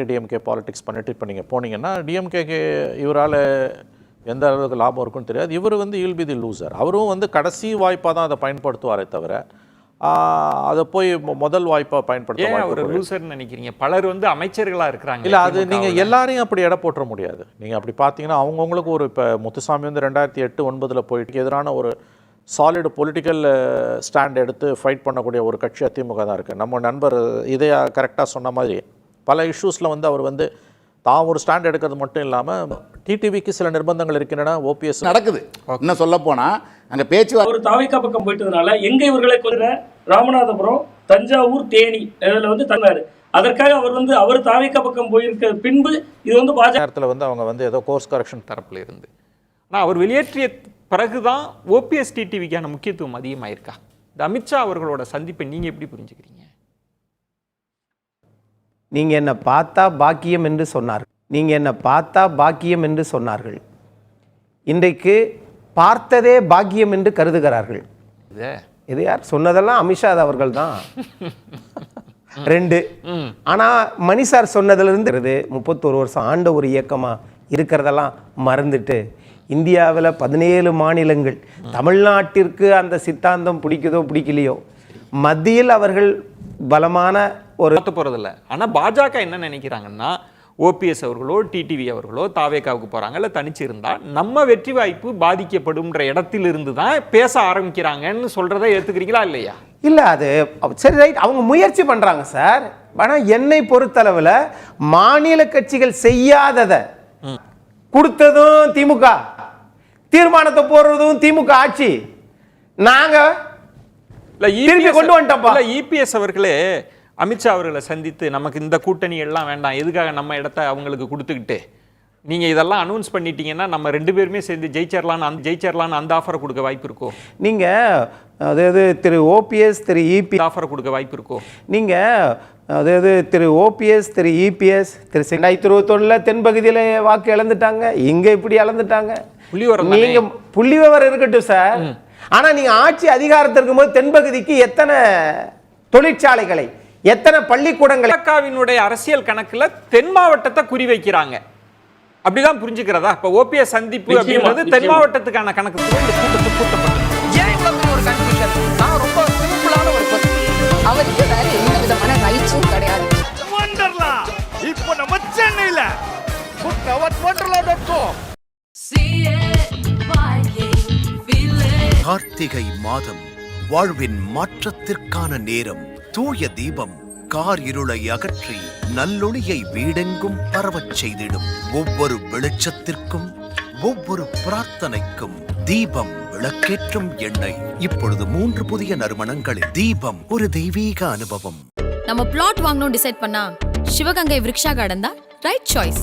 Anti DMK politics பண்ணிட்டு இப்போ நீங்கள் போனீங்கன்னா டிஎம்கேக்கு இவரால் எந்த அளவுக்கு லாபம் இருக்குன்னு தெரியாது. இவர் வந்து இல் பி தி லூசர் அவரும் வந்து கடைசி வாய்ப்பாக தான் அதை பயன்படுத்துவாரே தவிர அதை போய் முதல் வாய்ப்பாக பயன்படுத்த குறைவு. லூசர்னு நினைக்கிறீங்க? பலர் வந்து அமைச்சர்களா இருக்கிறாங்க இல்ல அது நீங்க எல்லாரையும் அப்படி எடை போட்டுற முடியாது. நீங்க அப்படி பார்த்தீங்கன்னா அவங்கவுங்களுக்கு ஒரு இப்போ முத்துசாமி வந்து ரெண்டாயிரத்தி எட்டு ஒன்பதுல போயிட்டு எதிரான ஒரு சாலிடு பொலிட்டிக்கல் ஸ்டாண்ட் எடுத்து ஃபைட் பண்ணக்கூடிய ஒரு கட்சி அதிமுக தான் இருக்கு. நம்ம நண்பர் இதையா கரெக்டாக சொன்ன மாதிரி பல இஷ்யூஸில் வந்து அவர் வந்து தான் ஒரு ஸ்டாண்ட் எடுக்கிறது மட்டும் இல்லாமல் டிடிவிக்கு சில நிர்பந்தங்கள் இருக்கின்றன ஓபிஎஸ் நடக்குது. இன்னும் சொல்ல போனா அங்க பேச்சுவார்த்தை அவர் தாவிக்கா பக்கம் போயிட்டதுனால எங்க இவர்களை கொன்ற ராமநாதபுரம் தஞ்சாவூர் தேனி இதுல வந்து தந்தாரு அதற்காக அவர் வந்து அவர் தாவிக்கா பக்கம் போயிருக்க பின்பு இது வந்து பாஜக நேரத்தில் வந்து அவங்க வந்து ஏதோ கோர்ஸ் கரெக்ஷன் தரப்புல இருந்து. ஆனால் அவர் வெளியேற்றிய பிறகுதான் ஓபிஎஸ் டிடிவிக்கான முக்கியத்துவம் அதிகமாயிருக்கா? இந்த அமித்ஷா அவர்களோட சந்திப்பை நீங்க எப்படி புரிஞ்சுக்கிறீங்க? நீங்க என்னை பார்த்தா பாக்கியம் என்று சொன்னார்கள். நீங்க என்னை பார்த்தா பாக்கியம் என்று சொன்னார்கள். இன்றைக்கு பார்த்ததே பாக்கியம் என்று கருதுகிறார்கள். இது? யார்? சொன்னதெல்லாம் அமித்ஷா அவர்கள் தான். ரெண்டு. ஆனா மணி சார் சொன்னதிலிருந்து முப்பத்தோரு வருஷம் ஆண்ட ஒரு இயக்கமா இருக்கிறதெல்லாம் மறந்துட்டு இந்தியாவில் பதினேழு மாநிலங்கள் தமிழ்நாட்டிற்கு அந்த சித்தாந்தம் பிடிக்குதோ பிடிக்கலையோ மத்தியில் அவர்கள் பலமான ஒரு மாற்ற போறதில்ல. ஆனா பாஜக என்ன நினைக்கிறாங்கன்னா ஓபிஎஸ் அவர்களோ டிடிவி அவர்களோ தாவேக்காவுக்கு போறாங்க இல்ல தனிச்சு இருந்தா நம்ம வெற்றி வாய்ப்பு பாதிக்கப்படும்ன்ற இடத்திலிருந்து தான் பேச ஆரம்பிக்கிறாங்கன்னு சொல்றதை ஏத்துக்கிறீங்களா இல்லையா? இல்லை அது சரி ரைட் அவங்க முயற்சி பண்ணுறாங்க சார். ஆனால் என்னை பொறுத்தளவில் மாநில கட்சிகள் செய்யாததை கொடுத்ததும் திமுக. தீர்மானத்தை போடுறதும் திமுக ஆட்சி. நாங்கள் இல்ல EPS கொண்டு வந்துட்டோம்ப்பா. இல்ல இபிஎஸ் அவர்களே அமித்ஷா அவர்களை சந்தித்து நமக்கு இந்த கூட்டணி எல்லாம் வேண்டாம். எதுக்காக நம்ம இடத்த அவங்களுக்கு கொடுத்துக்கிட்டு? நீங்க இதெல்லாம் அனௌன்ஸ் பண்ணிட்டீங்கன்னா நம்ம ரெண்டு பேருமே சேர்ந்து ஜெயிச்சிடலான்னு அந்த ஜெயிச்சிடலான்னு அந்த ஆஃபரை கொடுக்க வாய்ப்பு இருக்கோ? நீங்கள் அதாவது திரு ஓபிஎஸ் திரு இபி இந்த ஆஃபரை கொடுக்க வாய்ப்பு இருக்கோ? நீங்கள் அதாவது திரு ஓபிஎஸ் திரு இபிஎஸ் திரு ரெண்டாயிரத்தி இருபத்தொன்னில் தென்பகுதியில் வாக்கு இழந்துட்டாங்க. இங்கே இப்படி இழந்துட்டாங்க. புள்ளிவிவரம் தானே? நீங்க புள்ளி விவரம் இருக்கட்டும் சார் ஆனா நீங்க ஆட்சி அதிகாரத்தில் இருக்கும்போது தென்பகுதிக்கு எத்தனை தொழிற்சாலைகளை எத்தனை பள்ளிக்கூடங்களை பாஜகவினுடைய அரசியல் கணக்குல தென் மாவட்டத்தை குறி வைக்கிறாங்க அப்படிதான் புரிஞ்சுக்கிறதா? இப்ப ஓபிஎஸ் சந்திப்பு அப்படின்றது தென். மாவட்டத்துக்கான கணக்கு. அவருக்கு வேற எந்த விதமான ரைட்ஸும் கிடையாது. இப்போ நம்ம சென்னையில. கார்த்திகை மாதம் வாழ்வின் மாற்றத்திற்கான நேரம். தூய தீபம் கார் இருளை அகற்றி நல்லொளியை வீடெங்கும் பரவச் செய்திடும். ஒவ்வொரு வெளிச்சத்திற்கும் ஒவ்வொரு பிரார்த்தனைக்கும் தீபம் விளக்கேற்றும் எண்ணெய் இப்பொழுது மூன்று புதிய நறுமணங்களில் தீபம் ஒரு தெய்வீக அனுபவம். நம்ம பிளாட் வாங்கணும் டிசைட் பண்ணா சிவகங்கை விருக்ஷா கார்டன் தான் ரைட் சாய்ஸ்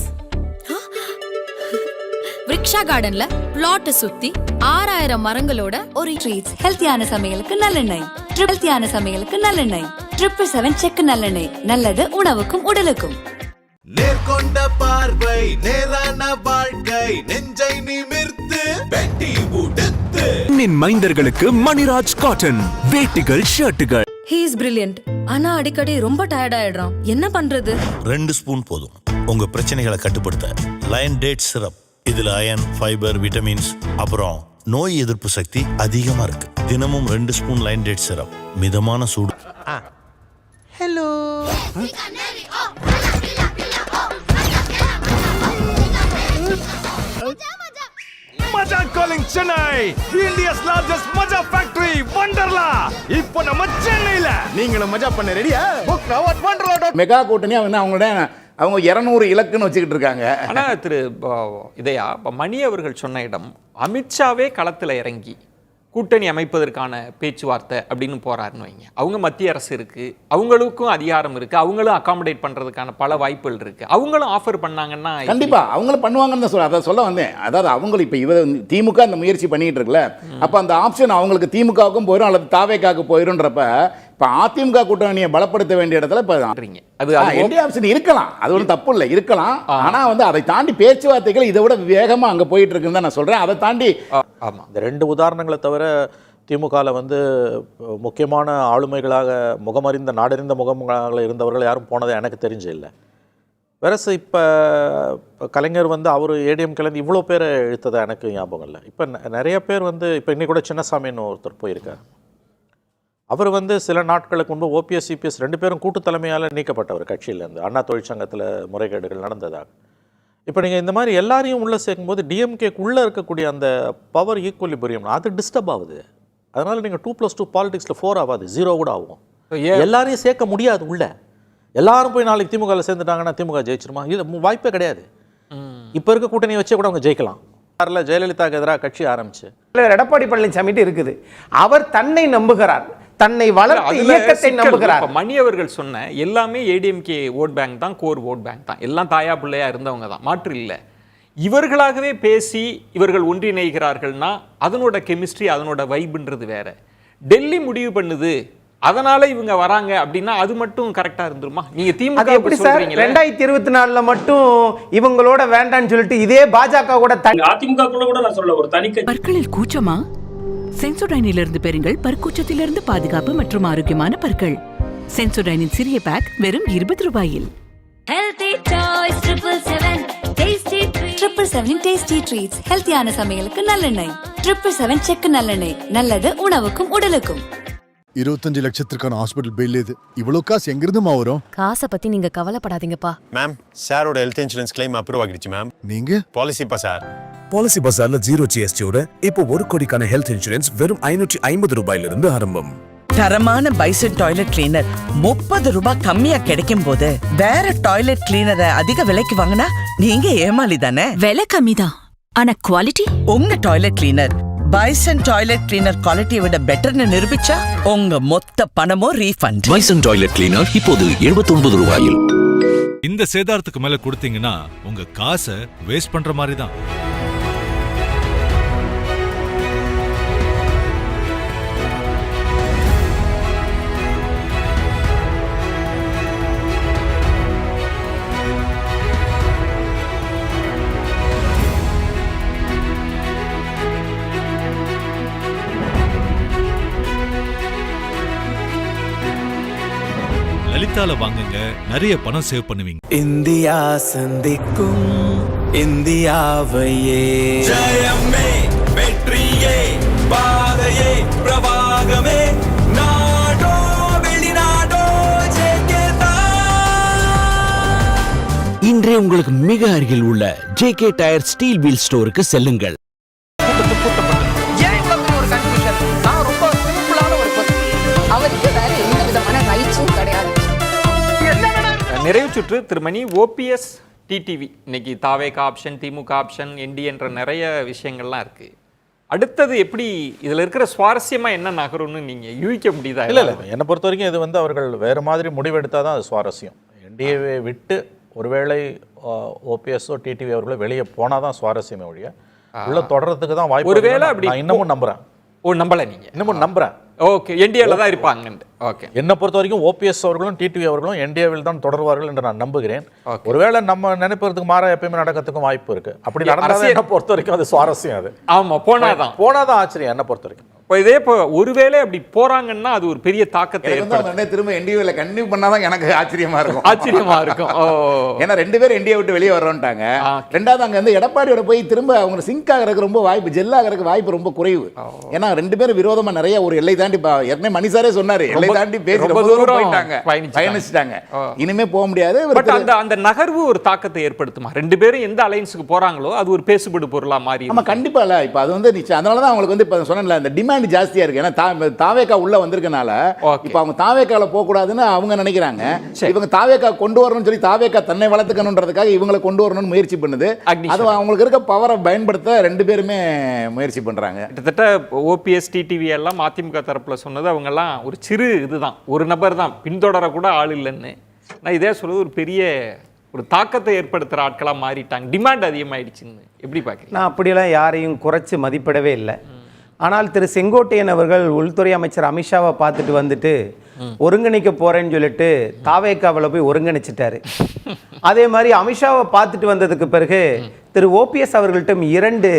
விருக்ஷா கார்டன்ல பிளாட்டை சுத்தி ஆறாயிரம் மரங்களோட ஒரு ட்ரீட்ஸ் ஹெல்த்தியான சமையலுக்கு நல்லெண்ணெய். ஹெல்த்தியான சமையலுக்கு நல்லெண்ணெய். ட்ரிபிள் செவன் செக்கு நல்லெண்ணெய். நல்லது உணவுக்கும் உடலுக்கும். நேர்கொண்ட பார்வை நேரான வாழ்க்கை நெஞ்சை நிமிர்த்து வெட்டி உடுத்து. மைந்தர்களுக்கு மணிராஜ் காட்டன் வேட்டிகள் ஷர்ட்டுகள். ஹீ இஸ் பிரில்லியன்ட் ஆனா அடிக்கடி ரொம்ப டயர்ட் ஆயிடுறான். என்ன பண்றது? ரெண்டு ஸ்பூன் போதும். உங்க பிரச்சனைகளை கட்டுப்படுத்த லயன் டேட் சிரப் இதுல அயன் ஃபைபர் விட்டமின்ஸ் அப்புறம் நோய் எதிர்ப்பு சக்தி அதிகமா இருக்கு. தினமும் ரெண்டு ஸ்பூன் லயன் டேட் சிரப் மிதமான சூடு. Hello. Mazaa calling Chennai India's largest Mazaa factory Wonderla இப்போ நம்ம சென்னையில. நீங்களும் மஜா பண்ண ரெடியா புக் வண்டர்லா டாட் மெகா கூட்டணி அவங்க அவங்களோட அவங்க இரநூறு இலக்குன்னு வச்சுக்கிட்டு இருக்காங்க. ஆனா திரு இதயா இப்ப மணி அவர்கள் சொன்ன இடம் அமித்ஷாவே களத்துல இறங்கி கூட்டணி அமைப்பதற்கான பேச்சுவார்த்தை அப்படின்னு போறாருன்னு வைங்க. அவங்க மத்திய அரசு இருக்கு அவங்களுக்கும் அதிகாரம் இருக்கு அவங்களும் அகாமடேட் பண்றதுக்கான பல வாய்ப்புகள் இருக்கு. அவங்களும் ஆஃபர் பண்ணாங்கன்னா எப்படி? கண்டிப்பா அவங்களும் பண்ணுவாங்கன்னு தான் சொல்ல அதை சொல்ல வந்தேன். அதாவது அவங்க இப்ப இவ திமுக அந்த முயற்சி பண்ணிட்டு இருக்குல்ல அப்ப அந்த ஆப்ஷன் அவங்களுக்கு திமுகவுக்கும் போயிடும் அல்லது தாவேக்காவுக்கு போயிரும்ன்றப்ப இப்ப அதிமுக கூட்டணியை பலப்படுத்த வேண்டிய இடத்துல இப்ப. அது என்டி ஆப்ஷன் இருக்கலாம். அது ஒன்றும் தப்பு இல்லை இருக்கலாம். ஆனா வந்து அதை தாண்டி பேச்சுவார்த்தைகள் இதை விட வேகமா அங்க போயிட்டு இருக்குன்னு தான் நான் சொல்றேன். அதை தாண்டி ஆ, ஆமா. இந்த ரெண்டு உதாரணங்களை தவிர திமுகவில் வந்து முக்கியமான ஆளுமைகளாக முகமறிந்த நாடறிந்த முகங்களாக இருந்தவர்கள் யாரும் போனதை எனக்கு தெரிஞ்சு இல்லை. வேறஸ் இப்போ கலைஞர் வந்து அவர் ஏடிஎம்கேலேருந்து இவ்வளோ பேரை இழுத்ததா எனக்கு ஞாபகம் இல்லை. இப்போ நிறைய பேர் வந்து இப்போ இன்னைக்கு கூட சின்னசாமின்னு ஒருத்தர் போயிருக்கார். அவர் வந்து சில நாட்களுக்கு முன்பு ஓபிஎஸ் சிபிஎஸ் ரெண்டு பேரும் கூட்டு தலைமையால் நீக்கப்பட்டவர் கட்சியிலேருந்து. அண்ணா தொழிற்சங்கத்தில் முறைகேடுகள் நடந்ததாக. இப்போ நீங்கள் இந்த மாதிரி எல்லாரையும் உள்ளே சேர்க்கும்போது டிஎம்கேக்கு உள்ளே இருக்கக்கூடிய அந்த பவர் ஈக்குவலிபுரியம் அது டிஸ்டர்ப் ஆகுது. அதனால் நீங்கள் டூ ப்ளஸ் டூ பாலிடிக்ஸில் ஃபோர் ஆகாது ஜீரோ கூட ஆகும். ஏன்? எல்லாரையும் சேர்க்க முடியாது உள்ள. எல்லாரும் போய் நாளைக்கு திமுகவில் சேர்ந்துட்டாங்கன்னா திமுக ஜெயிச்சிருமா? இது வாய்ப்பே கிடையாது. இப்போ இருக்க கூட்டணியை வச்சே கூட அவங்க ஜெயிக்கலாம். யாரில் ஜெயலலிதாவுக்கு எதிராக கட்சி ஆரம்பிச்சு. எடப்பாடி பழனிசாமிட்டு இருக்குது. அவர் தன்னை நம்புகிறார். தன்னை வளர்த்த இயக்கத்தை. நம்புகிறார். இப்ப மணி அவர்கள் சொன்ன எல்லாமே ஏடிஎம்கே ஓட் பேங்க் தான் கோர் ஓட் பேங்க் தான். எல்லாம் தாயா பிள்ளையா இருந்தவங்க தான். மாற்று இல்லை. இவர்களாகவே பேசி இவர்கள் ஒன்றிணைகிறார்கள்னா அதனோட கெமிஸ்ட்ரி அதனோட வைப்ன்றது வேற. டெல்லி முடிவு பண்ணுது. அதனால இவங்க வராங்க அப்படின்னா அது மட்டும் கரெக்டா இருந்துருமா? நீங்க திமுக எப்படி சார்? ரெண்டாயிரத்தி இருபத்தி நாலுல மட்டும் இவங்களோட வேண்டாம்னு சொல்லிட்டு இதே பாஜக கூட தனி அதிமுக குள்ள கூட நான் சொல்ல ஒரு தனிக்கட்சி பற்களில் கூச்சமா? சென்சோடைனிலிருந்து பெறுங்கள் பற்கூச்சத்திலிருந்து பாதுகாப்பு மற்றும் ஆரோக்கியமான பற்கள். சென்சோடைனின் சிறிய பேக் வெறும் இருபது ரூபாயில். Healthy choice triple seven tasty triple seven tasty treats ஹெல்த்தியான சமையலுக்கு நல்லெண்ணெய். ட்ரிபிள் செவன் செக்கு நல்லெண்ணெய். நல்லது உணவுக்கும் உடலுக்கும். இருபத்தஞ்சு லட்சத்திற்கான ஹாஸ்பிட்டல் பில் இது. இவ்வளவு காசு எங்கிருந்துமா வரும்? காசை பத்தி நீங்க கவலைப்படாதீங்கப்பா. மேம் சாரோட ஹெல்த் இன்சூரன்ஸ் கிளைம் அப்ரூவ் ஆகிடுச்சு மேம் நீங்க? பாலிசிப்பா சார் பாலிசி பசார்ல ஜீரோ ஜிஎஸ்டியோட இப்போ ஒரு கோடிக்கான ஹெல்த் இன்சூரன்ஸ் வெறும் ஐநூற்றி ஐம்பது ரூபாயிலிருந்து ஆரம்பம். தரமான பைசன் டாய்லெட் கிளீனர் முப்பது ரூபாய் கம்மியா கிடைக்கும் போது வேற டாய்லெட் கிளீனரை அதிக விலைக்கு வாங்கினா நீங்க ஏமாளி தானே? விலை கம்மிதான். ஆனா குவாலிட்டி உங்க toilet cleaner Bison toilet cleaner குவாலிட்டியை விட பெட்டர்னு நிரூபிச்சா உங்க மொத்த பணமும் ரீஃபண்ட் பைசன் டாய்லெட் கிளீனர் இப்போது எழுபத்தி ஒன்பது ரூபாயில். இந்த சேதாரத்துக்கு மேல கொடுத்தீங்கன்னா உங்க காசை வேஸ்ட் பண்ற மாதிரி தான் லலிதால வாங்குங்க. நிறைய பணம் சேவ் பண்ணுவீங்க. இந்தியா சந்திக்கும் இந்தியாவையே. ஜெயமே வெற்றியே பாதையே பிரவாகமே. நாடோ வெளிநாடோ இன்றே உங்களுக்கு மிக அருகில் உள்ள J K tyre steel wheel ஸ்டோருக்கு செல்லுங்கள். நிறைவு சுற்று திருமணி ஓபிஎஸ் டிடிவி இன்னைக்கு தாவேக ஆப்ஷன் திமுக ஆப்ஷன் என்டி என்ற நிறைய விஷயங்கள்லாம் இருக்கு. அடுத்தது எப்படி இதுல இருக்கிற சுவாரஸ்யமா என்ன நகரும்னு நீங்க யூகிக்க முடியுதா? இல்லை இல்லை என்னை பொறுத்த வரைக்கும் இது வந்து அவர்கள் வேறு மாதிரி முடிவெடுத்தால் தான் அது சுவாரஸ்யம். என்டிஏவை விட்டு ஒருவேளை ஓபிஎஸ்ஓ டிடிவி அவர்களோ வெளியே போனால் தான் சுவாரஸ்யமே ஒழிய உள்ள தொடர்றதுக்கு தான் வாய்ப்பு ஒருவேளை அப்படி இன்னமும் நம்புறேன். ஓ நம்பல நீங்க. இன்னமும் நம்புறேன். ஓகே என்டிஏல தான் இருப்பாங்கன்ட்டு. ஓகே என்னை பொறுத்த வரைக்கும் ஓபிஎஸ் அவர்களும் டிடிவி அவர்களும் என்டிஏவில் தான் தொடர்வார்கள் என்று நான் நம்புகிறேன். Okay. ஒருவேளை நம்ம நினைப்பதற்கு மாற எப்பயுமே நடக்கிறதுக்கும் வாய்ப்பு இருக்கு. அப்படி நடந்தால் என்னை பொறுத்த வரைக்கும் அது சுவாரஸ்யம் அது. ஆமா போனாதான். போனாதான் ஆச்சரியம் என்னை பொறுத்த வரைக்கும். இப்போ இதே இப்போ ஒருவேளை அப்படி போறாங்கன்னா அது ஒரு பெரிய தாக்கத்தை வந்து திரும்ப என்டிஏல கண்டினியூ பண்ணாதான் எனக்கு ஆச்சரியமா இருக்கும். ஆச்சரியமா இருக்கும். ஓ. ஏன்னா ரெண்டு பேரும் என்டிஏ விட்டு வெளியே வர்றோம்ட்டாங்க ஆ. ரெண்டாவது அங்க வந்து எடப்பாடியோட போய் திரும்ப அவங்க சிங்க் ஆகிறதுக்கு ரொம்ப வாய்ப்பு ஜெல் ஆகிறதுக்கு வாய்ப்பு ரொம்ப குறைவு. ஏன்னா ரெண்டு பேரும் விரோதமா நிறைய ஒரு எல்லை தாண்டி ஏற்கனவே மணிசாரே சொன்னாரு எல்லை ரொம்ப- தாண்டி பேசி ரொம்ப தூரம் போயிட்டாங்க. பயணிச்சிட்டாங்க. இனிமே போக முடியாது. பட் அந்த அந்த நகர்வு ஒரு தாக்கத்தை ஏற்படுத்துமா? ரெண்டு பேரும் எந்த அலைன்ஸுக்கு போறாங்களோ அது ஒரு பேசுபடு பொருளா மாறி ஆமா கண்டிப்பா இல்ல. இப்ப அது வந்து நிச்சயம். அதனால தான் அவங்களுக்கு வந்து இப்ப சொன்னேன்ல அந்த டிமாண்ட் ஜாஸ்தியா இருக்கு. ஏன்னா தாவேக்கா உள்ள வந்திருக்கனால. இப்ப அவங்க தாவேக்கால போக கூடாதுன்னு அவங்க நினைக்கிறாங்க. இவங்க தாவேக்கா கொண்டு வரணும்னு சொல்லி தாவேக்கா தன்னை வளர்த்துக்கணுன்றதுக்காக இவங்களை கொண்டு வரணும்னு முயற்சி பண்ணுது. அது அவங்களுக்கு இருக்க பவரை பயன்படுத்த ரெண்டு பேருமே முயற்சி பண்றாங்க. கிட்டத்தட்ட ஓபிஎஸ் டிடிவி எல்லாம் அதிமுக தரப்புல சொன்னது அவங்க எல்லாம் ஒரு சிறு இதுதான். ஒரு நபர் தான் பின்தொடர கூட ஆள் இல்லைன்னு. நான் இதே சொல்றது ஒரு பெரிய ஒரு தாக்கத்தை ஏற்படுத்துற ஆட்களா மாறிட்டாங்க. டிமாண்ட் அதிகமாயிடுச்சுன்னு. எப்படி பாக்குறீங்க நான் அப்படியெல்லாம் யாரையும் குறைச்சு மதிப்பிடவே இல்லை. ஆனால் திரு செங்கோட்டையன் அவர்கள் உள்துறை அமைச்சர் அமித்ஷாவை பார்த்துட்டு வந்துட்டு ஒருங்கிணைக்க போறேன்னு சொல்லிட்டு தாவேக்காவில் போய் ஒருங்கிணைச்சிட்டாரு. அதே மாதிரி அமித்ஷாவை பார்த்துட்டு வந்ததுக்கு பிறகு திரு ஓபிஎஸ் அவர்கள்ட்ட இரண்டு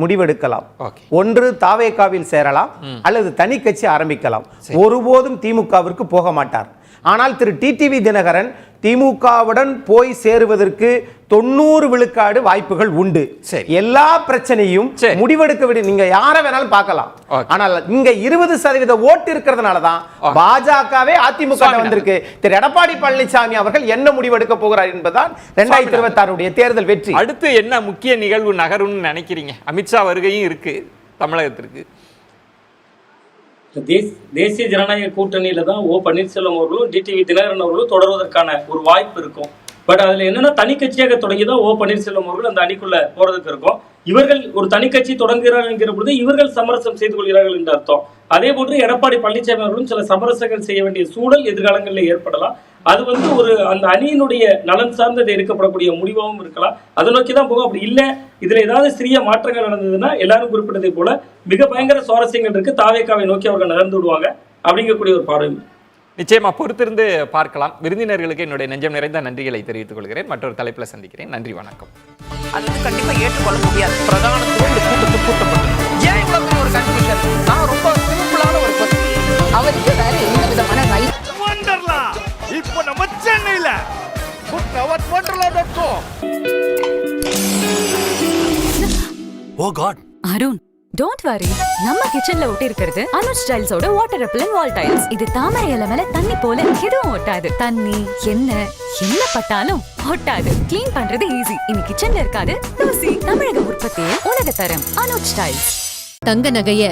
முடிவெடுக்கலாம். ஒன்று தாவேக்காவில் சேரலாம் அல்லது தனி கட்சி ஆரம்பிக்கலாம். ஒருபோதும் திமுகவிற்கு போக மாட்டார். ஆனால் திரு டிடிவி தினகரன் திமுகவுடன் போய் சேருவதற்கு தொண்ணூறு விழுக்காடு வாய்ப்புகள் உண்டு. எல்லா பிரச்சனையும். முடிவெடுக்க விட நீங்க யாரை வேணாலும் பார்க்கலாம். ஆனால் இங்க இருபது சதவீத ஓட்டு இருக்கிறதுனால தான் Okay. பாஜகவே அதிமுக. வந்திருக்கு திரு எடப்பாடி பழனிசாமி அவர்கள் என்ன முடிவெடுக்க போகிறார் என்பதுதான் ரெண்டாயிரத்தி இருபத்தி ஆறுடைய தேர்தல் வெற்றி அடுத்து என்ன முக்கிய நிகழ்வு நகரும்னு நினைக்கிறீங்க அமித்ஷா வருகையும் இருக்கு தமிழகத்திற்கு தேசிய ஜனநாயக கூட்டணியில தான் ஓ பன்னீர்செல்வம் அவர்களும் டிடிவி தினகரன் அவர்களும் தொடர்வதற்கான ஒரு வாய்ப்பு இருக்கும். பட் அதுல என்னன்னா தனி கட்சியாக தொடங்கி தான் ஓ பன்னீர்செல்வம் அவர்கள் அந்த அணிக்குள்ள போறதுக்கு இருக்கும். இவர்கள் ஒரு தனி கட்சி தொடங்குகிறார்கள் என்கிற பொழுது இவர்கள் சமரசம் செய்து கொள்கிறார்கள் என்று அர்த்தம். அதே போன்று எடப்பாடி பழனிசாமி அவர்களும் சில சமரசங்கள் செய்ய வேண்டிய சூழல் எதிர்காலங்களில் ஏற்படலாம். அது வந்து ஒரு அந்த அணியினுடைய நலன் சார்ந்தது எடுக்கப்படக்கூடிய முடிவாகவும் இருக்கலாம். அதை நோக்கி தான் போகும். அப்படி இல்லை. இதுல ஏதாவது சிறிய மாற்றங்கள் நடந்ததுன்னா எல்லாரும் குறிப்பிட்டதை போல மிக பயங்கர சுவாரஸ்யங்கள் இருக்கு. தாவேக்காவை நோக்கி அவர்கள் நகர்ந்து விடுவாங்க அப்படிங்கக்கூடிய ஒரு பார்வை. நிச்சயமா பொறுத்திருந்து பார்க்கலாம். விருந்தினர்களுக்கு என்னுடைய நெஞ்சம் நிறைந்த நன்றிகளை தெரிவித்துக் கொள்கிறேன். மற்றொரு தலைப்பில் சந்திக்கிறேன். நன்றி வணக்கம். அது கண்டிப்பா ஏற்றுக்கொள்ள முடியாது. பிரதான தூண்டு கூட்டத்து கூட்டப்பட்டு ஏன் இவ்வளவு பெரிய ஒரு கன்ஃபியூஷன் நான் ரொம்ப சிம்பிளான ஒரு question. அவருக்கு வேற எந்த விதமான ரைட் வண்டர்லா இப்போ நம்ம சென்னையில. Book your Wonderla dot com oh God Arun don't worry நம்ம கிச்சன்ல ஒட்டி இருக்கிறது அனுஜ் டைல்ஸோட வாட்டர் ரெப்பலன் வால் டைல்ஸ் இது தாமரை இலை மேல தண்ணி போல எதுவும் ஒட்டாது. தண்ணி என்ன என்ன பட்டாலும் ஒட்டாது. க்ளீன் பண்றது ஈஸி இனி கிச்சன்ல இருக்காது. தூசி தமிழக உற்பத்தியை உலக தரம் அனுஜ் டைல்ஸ் தங்க நகைய